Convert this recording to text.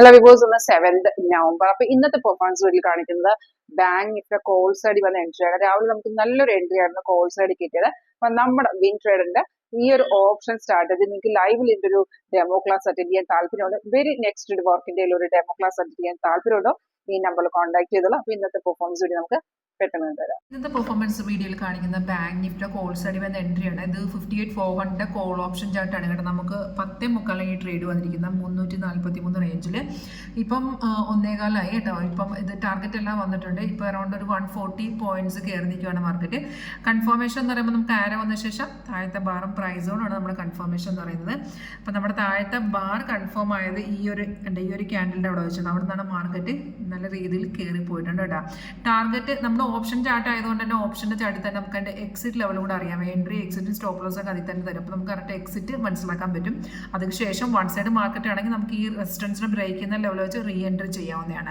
Hello വിവോസ് ഇന്ന് seventh November അപ്പൊ ഇന്നത്തെ പെർഫോമൻസ് വീട്ടിൽ കാണിക്കുന്നത് ബാങ്ക് നിഫ്റ്റി കോൾ സൈഡിൽ വന്ന ആണ്. രാവിലെ നമുക്ക് നല്ലൊരു എൻട്രി ആയിരുന്നു കോൾ സൈഡിൽ കിട്ടിയത്. അപ്പൊ നമ്മുടെ വിൻ ട്രേഡിന്റെ ഈ ഒരു ഓപ്ഷൻ സ്റ്റാർട്ട് ചെയ്ത് നിങ്ങൾക്ക് ലൈവിൽ ഇതിന്റെ ഒരു ഡെമോ ക്ലാസ് അറ്റൻഡ് ചെയ്യാൻ താല്പര്യമുണ്ട്. വെരി നെക്സ്റ്റ് വർക്കിന്റെ ഒരു ഡെമോ ക്ലാസ് അറ്റൻഡ് ചെയ്യാൻ താല്പര്യമുണ്ടോ? ഈ നമ്പറിൽ കോൺടാക്ട് ചെയ്തോളൂ. അപ്പൊ ഇന്നത്തെ പെർഫോമൻസ് വീട്ടിൽ നമുക്ക് പെട്ടെന്ന് തരാം ഇന്നത്തെ പെർഫോമൻസ് വീഡിയോയിൽ കാണിക്കുന്ന ബാങ്ക് നിഫ്റ്റി കോൾ സൈഡ് വന്ന എൻട്രി ആണ്. ഇത് fifty eight four hundred call option ചാർട്ടാണ് കേട്ടോ. നമുക്ക് പത്തേ മുക്കാലാണ് ഈ ട്രേഡ് വന്നിരിക്കുന്ന മുന്നൂറ്റി നാൽപ്പത്തി മൂന്ന് റേഞ്ചിൽ ഇപ്പം ഒന്നേകാലായി കേട്ടോ. ഇപ്പം ഇത് ടാർഗറ്റ് എല്ലാം വന്നിട്ടുണ്ട്. ഇപ്പോൾ അറൗണ്ട് ഒരു വൺ ഫോർട്ടി പോയിന്റ്സ് കയറി നിൽക്കുകയാണ് മാർക്കറ്റ് കൺഫർമേഷൻ എന്ന് പറയുമ്പോൾ നമുക്ക് ആര വന്ന ശേഷം? താഴത്തെ ബാറും പ്രൈസോണാണ് നമ്മുടെ കൺഫർമേഷൻ എന്ന് പറയുന്നത്. അപ്പം നമ്മുടെ താഴത്തെ ബാർ കൺഫേം ആയത് ഈ ഒരു ഈ ഒരു ക്യാൻഡലിന്റെ അവിടെ വെച്ചിട്ടുണ്ട് അവിടെ നിന്നാണ് മാർക്കറ്റ് നല്ല രീതിയിൽ കയറി പോയിട്ടുണ്ട് കേട്ടോ. ടാർഗറ്റ് നമ്മൾ ഓപ്ഷൻ ചാർട്ട് ആയതുകൊണ്ട് തന്നെ ഓപ്ഷന്റെ ചാർട്ടിൽ തന്നെ നമുക്ക് അതിന്റെ എക്സിറ്റ് ലെവൽ കൂടെ അറിയാം. എൻട്രി എക്സിറ്റ് സ്റ്റോപ്പ് ലോസ് ഒക്കെ അതിൽ തന്നെ തരും. അപ്പോൾ നമുക്ക് കറക്റ്റ് എക്സിറ്റ് മനസ്സിലാക്കാൻ പറ്റും. അതിനുശേഷം വൺ സൈഡ് മാർക്കറ്റ് ആണെങ്കിൽ നമുക്ക് ഈ റെസിസ്റ്റൻസിനെ ബ്രേക്ക് ചെയ്യുന്ന ലെവൽ വെച്ച് റീ എൻട്രി ചെയ്യാവുന്നതാണ്.